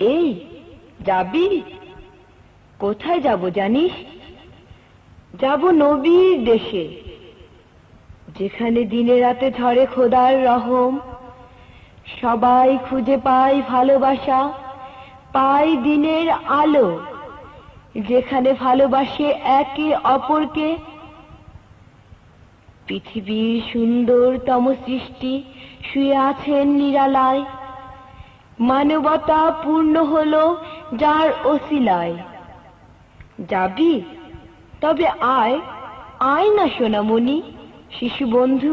এই, যাবি? কোথায় যাব জানিস? যাব নবীর দেশে, যেখানে দিনে রাতে ঝরে খোদার রহম। সবাই খুঁজে পায় ভালোবাসা পায় দিনের আলো, যেখানে ভালোবাসে একে অপরকে। পৃথিবীর সুন্দরতম সৃষ্টি শুয়ে আছেন নিরালায়। মানবতা পূর্ণ হল যার অসিলায়। যাবি তবে আয় আয় না সোনামণি শিশু বন্ধু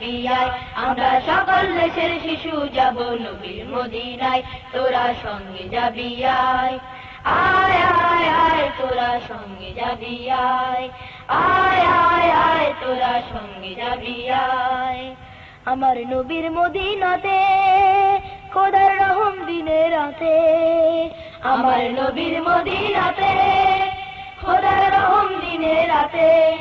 সঙ্গে আমরা সকল দেশের শিশু যাব নবীর মদিনায়। তোরা সঙ্গে যাবি আয়। আয় আয় আয়, তোরা সঙ্গে যাবি আয়। আয় আয় আয়, তোরা সঙ্গে যাবি আয়। আমার নবীর মদিনাতে খোদার রহম রাতে। আমার নবীর মদিনাতে খোদার রহম দিনে রাতে।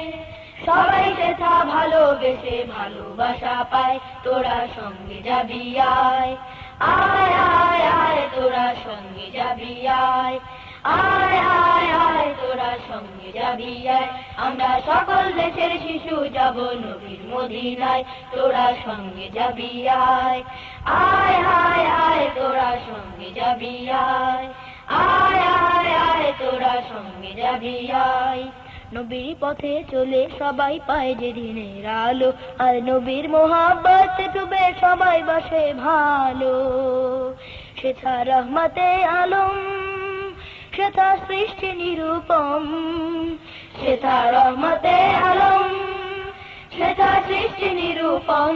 সবাই সেটা ভালোবেসে ভালোবাসা পায়, তোরা সঙ্গে যাবি আয়। আয় আয় আয়, তোরা সঙ্গে যাবি আয়। আয় আয় আয়, তোরা সঙ্গে যাবি আয়। আমরা সকল দেশের শিশু যাব নবীর মদিনায়, তোরা সঙ্গে যাবি আয়। আয় আয় আয়, তোরা সঙ্গে যাবি আয়। আয় আয় আয়, তোরা সঙ্গে যাবি আয়। নবীর পথে চলে সবাই পায় যে দিনের আলো, আর নবীর মোহাব্বত ডুবে সবাই বসে ভালো। সেথা রহমতে আলম সেথা সৃষ্টি নিরূপম। সেথা রহমতে আলম সেথা সৃষ্টি নিরূপম।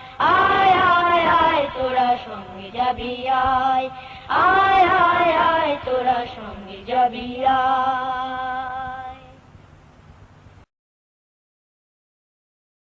আয় তোরা সঙ্গে যাবি আয়। আয় আয় আয় তোরা সঙ্গে যাবি আয়।